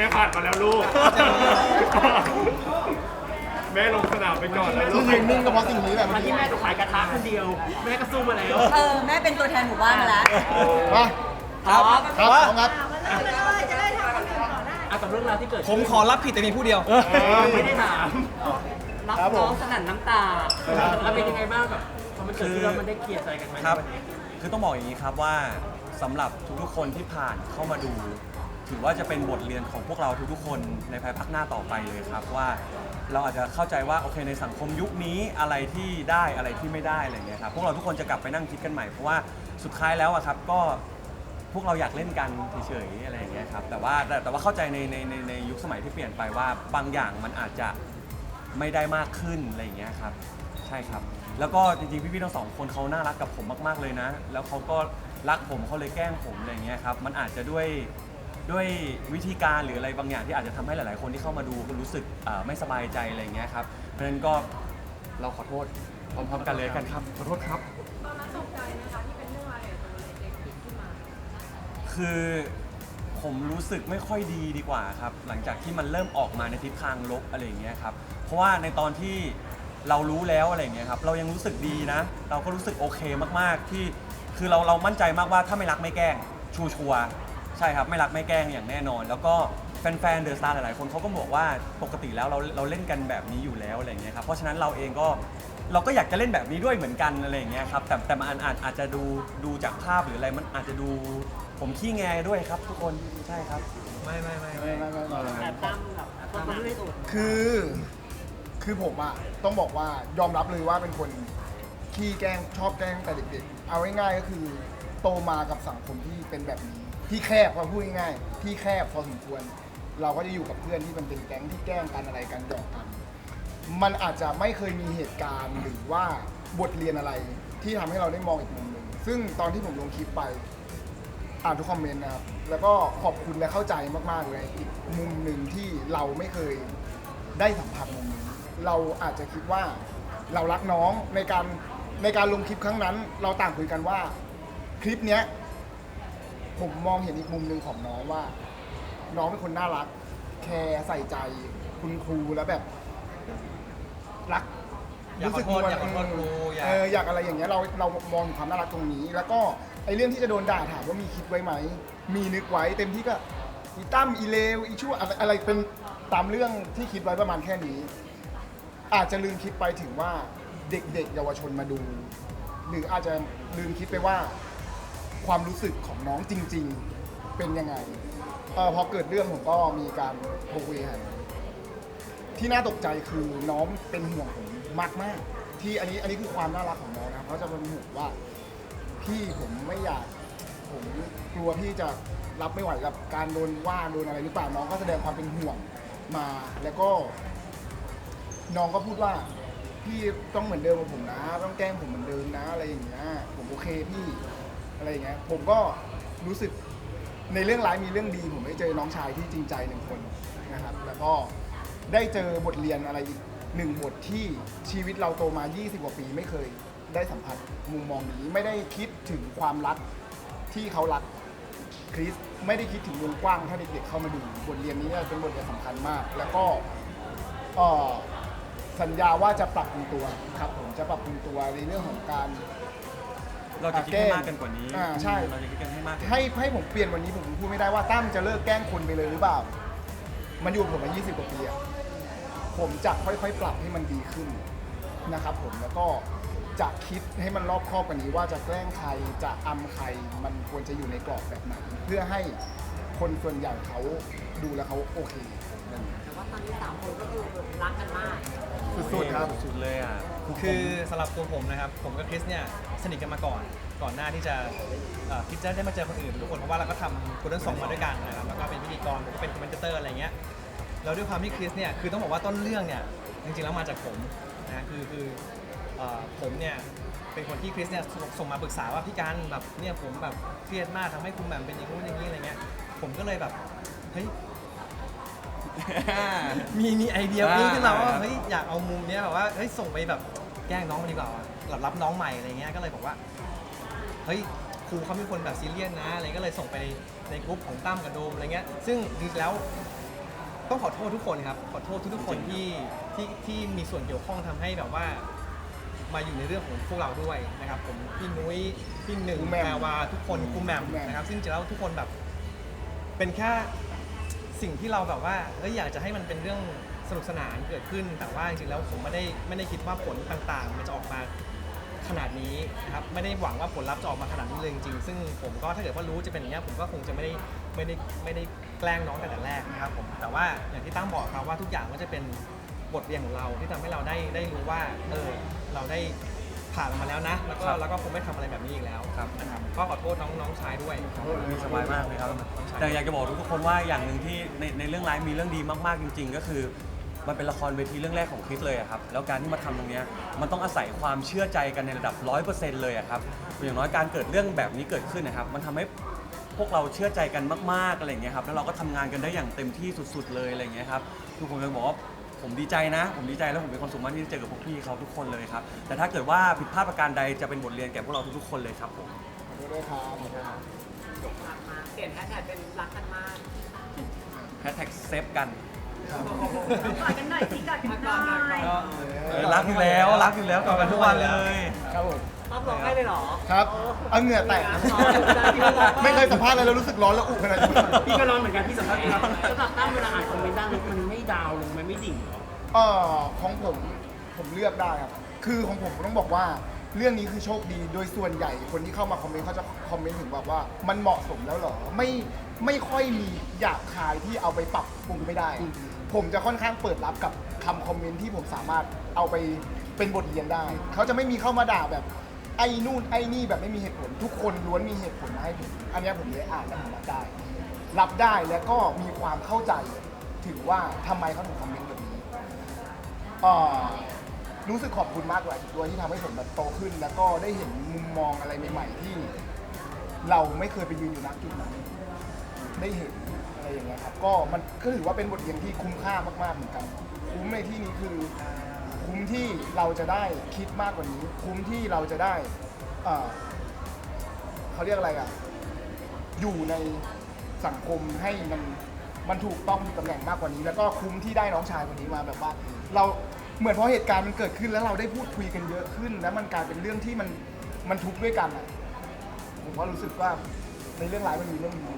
ม่ผ่านมาแล้วลูก แม่ลงสนามไปก่อนแล้วลูคือกยืนนิ่งก็เพราะสิ่งนี้แหละมาเมื่อที่กี้แม่ต้องขายกระทะคนเดียว แม่ก็สู้มาแล้วเออแม่เป็นตัวแทนหมู่บ้านมาแล้วมาครับครับพร้อมครับเอากับเรื่องราวที่เกิดผมขอรับผิดแต่เพียงผู้เดียว ไม่ได้ถามรับครับผมน้องสนั่นน้ำตาครับแล้วเป็นยังไงบ้างกับพอมันเกิดขึ้นแล้วมันได้เคลียร์ใจกันไหมครับ ในวันนี้ คือต้องบอกอย่างนี้ครับว่าสำหรับทุกๆคนที่ผ่านเข้ามาดู ถือว่าจะเป็นบทเรียนของพวกเราทุกๆคนในภายภาคหน้าต่อไปเลยครับว่า เราอาจจะเข้าใจว่าโอเคในสังคมยุคนี้อะไรที่ได้อะไรที่ไม่ได้อะไรเงี้ยครับพวกเราทุกคนจะกลับไปนั่งคิดกันใหม่เพราะว่าสุดท้ายแล้วอะครับก็พวกเราอยากเล่นกันเฉยๆอะไรอย่างเงี้ยครับแต่ว่าแต่แต่ว่าเข้าใจในในในในยุคสมัยที่เปลี่ยนไปว่าบางอย่างมันอาจจะไม่ได้มากขึ้นอะไรอย่างเงี้ยครับใช่ครับ แล้วก็จริงๆพี่ๆทั้งสองคนเขาน่ารักกับผมมาก ๆเลยนะ แล้วเขาก็รักผมเขาเลยแกล้งผมอะไรอย่างเงี้ยครับมันอาจจะด้วย ด้วยวิธีการหรืออะไรบางอย่างที่อาจจะทำให้หลาย ๆ คนที่เข้ามาดูรู้สึกเอ่อไม่สบายใจอะไรอย่างเงี้ยครับเพราะฉะนั้นก็เราขอโทษพร้อมๆกันเลยกันครับขอโทษครับ ตอนนั้นตกใจไหมคือผมรู้สึกไม่ค่อยดีดีกว่าครับ หลังจากที่มันเริ่มออกมาในทิศทางลบอะไรอย่างเงี้ยครับเพราะว่าในตอนที่เรารู้แล้วอะไรอย่างเงี้ยครับเรายังรู้สึกดีนะ เราก็รู้สึกโอเคมากๆที่คือเราเรามั่นใจมากว่าถ้าไม่รักไม่แกล้งชัวร์ๆ ใช่ครับ ไม่รักไม่แกล้งอย่างแน่นอน แล้วก็แฟนๆเดอะสตาร์หลายๆ คนเขาก็บอกว่าปกติแล้วเราเราเล่นกันแบบนี้อยู่แล้วอะไรอย่างเงี้ยครับเพราะฉะนั้นเราเองก็เราก็อยากจะเล่นแบบนี้ด้วยเหมือนกันอะไรอย่างเงี้ยครับแต่แต่มันอาจอาจอาจจะดูดูจากภาพหรืออะไรมันอาจจะดูผมขี้แงด้วยครับทุกคนใช่ครับ ไม่ไม่ไม่ไม่ไม่ไม่ไม่แต่ตั้มแบบตั้มไม่ได้สุดคือคือผมอะต้องบอกว่ายอมรับเลยว่าเป็นคนขี้แกล้งชอบแกล้งตั้งแต่เด็กๆ เอาง่ายๆก็คือ โตมากับสังคมที่เป็นแบบนี้ ที่แคบพอพูดง่ายๆที่แคบพอสมควร เราก็จะอยู่กับเพื่อนที่มันเป็นแก๊งที่แกล้งกันอะไรกันหยอกกัน มันอาจจะไม่เคยมีเหตุการณ์หรือว่าบทเรียนอะไรที่ทำให้เราได้มองอีกมุมหนึ่งซึ่งตอนที่ผมลงคลิปไป อ่านทุกคอมเมนต์นะครับ แล้วก็ขอบคุณและเข้าใจมากๆเลยอีกมุมหนึ่งที่เราไม่เคยได้สัมผัสมุมนี้ เราอาจจะคิดว่าเรารักน้องในการในการลงคลิปครั้งนั้น เราต่างคุยกันว่า คลิปเนี้ย ผมมองเห็นอีกมุมหนึ่งของน้องว่า น้องเป็นคนน่ารัก แคร์ใส่ใจคุณครูแล้วแบบ รักอยากขอโทษอยากขอโทษครูอยาก เอออยากอะไรอย่างเงี้ยเราเรามองถึงความน่ารักตรงนี้ แล้วก็ไอ้เรื่องที่จะโดนด่าถามว่ามีคิดไว้ไหม มีนึกไว้ เต็มที่ก็อีตั้มอีเลวอีชั่วอะไรอะไรเป็นตามเรื่องที่คิดไว้ประมาณแค่นี้ อาจจะลืมคิดไปถึงว่าเด็กๆเยาวชนมาดู หรืออาจจะลืมคิดไปว่า ความรู้สึกของน้องจริง ๆ เป็นยังไงเออพอเกิดเรื่องผมก็มีการโทรคุยกันที่น่าตกใจคือน้องเป็นห่วงผมมากๆที่อันนี้อันนี้คือความน่ารักของน้องนะเขาจะเป็นห่วงว่า พี่ผมไม่อยาก ผมกลัวพี่จะรับไม่ไหวกับการโดนว่าโดนอะไรหรือเปล่าน้องก็แสดงความเป็นห่วงมาแล้วก็ น้องก็พูดว่า พี่ต้องเหมือนเดิมกับผมนะ ต้องแกล้งผมเหมือนเดิมนะอะไรอย่างเงี้ยผมโอเคพี่ อะไรอย่างเงี้ยผมก็รู้สึกในเรื่องร้ายมีเรื่องดีผมได้เจอน้องชายที่จริงใจหนึ่งคนนะครับแล้วก็ได้เจอบทเรียนอะไรอีกหนึ่งบทที่ชีวิตเราโตมา 20 กว่าปีไม่เคยได้สัมผัสมุมมองนี้ไม่ได้คิดถึงความรักที่เขารักคริสไม่ได้คิดถึงวงกว้างถ้าเด็กๆเข้ามาดูบทเรียนนี้เป็นบทเรียนสำคัญมาก แล้วก็สัญญาว่าจะปรับปรุงตัวครับผมจะปรับปรุงตัวในเรื่องของการ เราจะคิดให้มากกันกว่านี้อ่าใช่ เราจะคิดกันให้มากกว่านี้ ให้ให้ผมเปลี่ยนวันนี้ผมพูดไม่ได้ว่าตั้มจะเลิกแกล้งคนไปเลยหรือเปล่า มันอยู่กับผมมา 20 กว่าปีอะผมจะค่อยๆ ปรับให้มันดีขึ้นนะครับผม แล้วก็จะคิดให้มันรอบคอบกว่านี้ว่าจะแกล้งใคร จะอำใคร มันควรจะอยู่ในกรอบแบบไหน เพื่อให้คนส่วนใหญ่เขาดูแล้วเขาโอเค แต่ว่าตอนนี้สามคนก็คือรักกันมาก สุดๆครับ สุดๆเลยอะคือสำหรับตัวผมนะครับ ผมกับคริสเนี่ยสนิทกันมาก่อน ก่อนหน้าที่จะเอ่อคริสจะได้มาเจอคนอื่นทุกคนเพราะว่าเราก็ทำคุณทั้งสองมาด้วยกันนะครับแล้วก็เป็นพิธีกรผมก็เป็นคอมเมนเตอร์อะไรเงี้ยแล้วด้วยความที่คริสเนี่ยคือต้องบอกว่าต้นเรื่องเนี่ยจริงๆแล้วมาจากผมนะคือคือเอ่อผมเนี่ยเป็นคนที่คริสเนี่ยส่งส่งมาปรึกษาว่าพี่การแบบเนี่ยผมแบบเครียดมากทำให้คุณแหม่มเป็นอย่างนู้นอย่างนี้อะไรเงี้ยผมก็เลยแบบเฮ้ย มีมีไอเดียปิ้งขึ้นมาว่าอ่าเฮ้ยอยากเอามุมเนี้ยแบบว่าเฮ้ยส่งไปแบบแกล้งน้องมันดีกว่าว่ะแบบรับน้องใหม่อะไรเงี้ยก็เลยบอกว่าเฮ้ยคครูเขาเป็นคนแบบซีเรียสนะอะไรก็เลยส่งไปในในกลุ่มของตั้มกับโดมอะไรเงี้ยซึ่งจริงๆแล้วต้องขอโทษทุกคนครับขอโทษทุกๆคนที่ที่ที่มีส่วนเกี่ยวข้องทำให้แบบว่า มาอยู่ในเรื่องของพวกเราด้วยนะครับผมพี่นุ้ยพี่หนึ่งครูแหม่มแพรวาทุกคนครูแหม่มครูแหม่มนะครับซึ่งจริงๆแล้วทุกคนแบบ เป็นแค่ สิ่งที่เราแบบว่าเอ้ยอยากจะให้มันเป็นเรื่องสนุกสนานเกิดขึ้น แต่ว่าจริงๆแล้วผมไม่ได้ไม่ได้คิดว่าผลต่างๆ มันจะออกมาขนาดนี้นะครับไม่ได้หวังว่าผลลัพธ์จะออกมาขนาดนี้เลยจริงๆซึ่งผมก็ถ้าเกิดว่ารู้จะเป็นอย่างนี้ยผมก็คงจะไม่ได้ไม่ได้ไม่ได้แกล้งน้องแต่แต่แรกนะครับผมแต่ว่าอย่างที่ตั้งบอกครับว่าทุกอย่างก็จะเป็นบทเรียนของเราที่ทำให้เราได้ได้รู้ว่าเออเราได้ ผ่านมันมาแล้วนะ แล้วก็ครับ แล้วก็คงไม่ทำอะไรแบบนี้อีกแล้วครับนะครับก็ขอโทษน้องน้องชายด้วยมีสบายมากเลยครับ แต่อยากจะบอกทุกคนว่าอย่างหนึ่งที่ในในเรื่องร้ายมีเรื่องดีมากๆจริง ๆ ก็คือ มันเป็นละครเวทีเรื่องแรกของคริสเลยอะครับแล้วการที่มาทำตรงเนี้ยมันต้องอาศัยความเชื่อใจกันในระดับร้อยเปอร์เซ็นต์เลยอะครับอย่างน้อยการเกิดเรื่องแบบนี้เกิดขึ้นนะครับ มันทำให้พวกเราเชื่อใจกันมากๆอะไรอย่างเงี้ยครับแล้วเราก็ทำงานกันได้อย่างเต็มที่สุด ๆ เลยอะไรอย่างเงี้ยครับทุกคนเลยบอกว่า ผมดีใจนะ ผมดีใจแล้วผมมีความสุขมากที่ได้เจอกับพวกพี่เขาทุกคนเลยครับ แต่ถ้าเกิดว่าผิดพลาดประการใดจะเป็นบทเรียนแก่พวกเราทุกๆคนเลยครับผม ขอโทษด้วยครับรักมากเปลี่ยนแฮชแท็กเป็นรักกันมากแฮชแท็กเซฟกัน กอดกันหน่อยสิกอดกันหน่อย ก็เออรักอยู่แล้ว รักอยู่แล้วต่อกันทุกวันเลย ครับผม รับรองได้เลยเหรอ ครับเอาเหงื่อแตกนะไม่เคยสัมภาษณ์อะไรแล้วรู้สึกร้อนแล้วอุขนาดนี้พี่ก็ร้อนเหมือนกันพี่สัมภาษณ์เราสำหรับตั้มเวลาอ่านคอมเมนต์ด้านลบมันไม่ดาวน์ลงมันไม่ดิ่งเหรอเอ่อของผมผมเลือกได้ครับคือของผมต้องบอกว่า เรื่องนี้คือโชคดีโดยส่วนใหญ่คนที่เข้ามาคอมเมนต์เขาจะคอมเมนต์ถึงแบบว่า มันเหมาะสมแล้วเหรอไม่ไม่ค่อยมีหยาบคายที่เอาไปปรับปรุงไม่ได้ ผมจะค่อนข้างเปิดรับกับคำคอมเมนต์ที่ผมสามารถเอาไปเป็นบทเรียนได้ เขาจะไม่มีเข้ามาด่าแบบ ไอ้นู่นไอ้นี่แบบไม่มีเหตุผล ทุกคนล้วนมีเหตุผลมาให้ผมอันเนี้ยผมเลยอ่านแล้วผมรับได้ รับได้แล้วก็มีความเข้าใจถึงว่าทำไมเขาถึงคอมเมนต์แบบนี้เอ่อรู้สึกขอบคุณมากเลยด้วยที่ทำให้ผมแบบโตขึ้น แล้วก็ได้เห็นมุมมองอะไรใหม่ ๆ ที่ เราไม่เคยไปยืนอยู่ณจุดนั้นได้เห็นอะไรอย่างเงี้ยครับ ก็มันก็ถือว่าเป็นบทเรียนที่คุ้มค่ามากๆเหมือนกัน คุ้มในที่นี้คือ คุ้มที่เราจะได้คิดมากกว่านี้ คุ้มที่เราจะได้เอ่อเขาเรียกอะไรอะอยู่ในสังคมให้มันมันถูกต้องมีตำแหน่งมากกว่านี้ แล้วก็คุ้มที่ได้น้องชายคนนี้มาแบบว่า เราเหมือนเพอเหตุการณ์มันเกิดขึ้นแล้วเราได้พูดคุยกันเยอะขึ้น แล้วมันกลายเป็นเรื่องที่มันมันทุกข์ด้วยกันอะผมว่ารู้สึกว่าในเรื่องร้ายมันมีเรื่องดี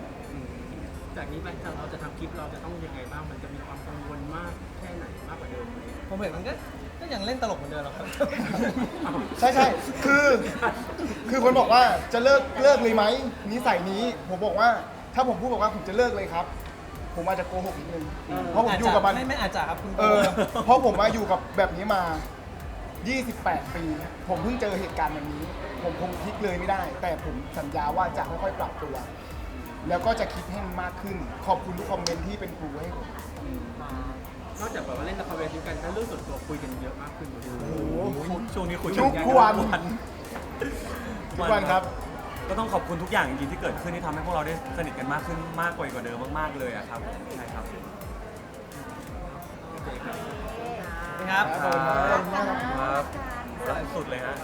จากนี้ไปถ้าเราจะทำคลิปเราจะต้องยังไงบ้าง มันจะมีความกังวลมากแค่ไหนมากกว่าเดิมไหม ผมเห็นมันก็ ยังเล่นตลกเหมือนเดิมหรอกครับ ใช่ใช่คือ คือคนบอกว่าจะเลิกเลิกเลยไหมนิสัยนี้ ผมบอกว่า ถ้าผมพูดบอกว่าผมจะเลิกเลยครับ ผมอาจจะโกหกนิดนึงเพราะผมอยู่กับมันไม่ไม่อาจจะครับคุณเออเพราะผมมาอยู่กับแบบนี้มา 28 ปี ผมเพิ่งเจอเหตุการณ์แบบนี้ ผมคงพลิกเลยไม่ได้ แต่ผมสัญญาว่าจะค่อยๆปรับตัว แล้วก็จะคิดให้มันมากขึ้น ขอบคุณทุกคอมเมนต์ที่เป็นครูให้ผม นอกจากแบบว่าเล่นละครเวทีกันแล้วเรื่องส่วนตัวคุยกันเยอะมากขึ้นไหมโอ้โหช่วงนี้คุยทุกกัวันทุกวันทุกวันครับ ก็ต้องขอบคุณทุกอย่างจริงๆที่เกิดขึ้นที่ทำให้พวกเราได้สนิทกันมากขึ้นมากกว่าเดิมมากๆเลยอะครับใช่ครับครับขอบคุณมากครับครับสุดเลยฮะ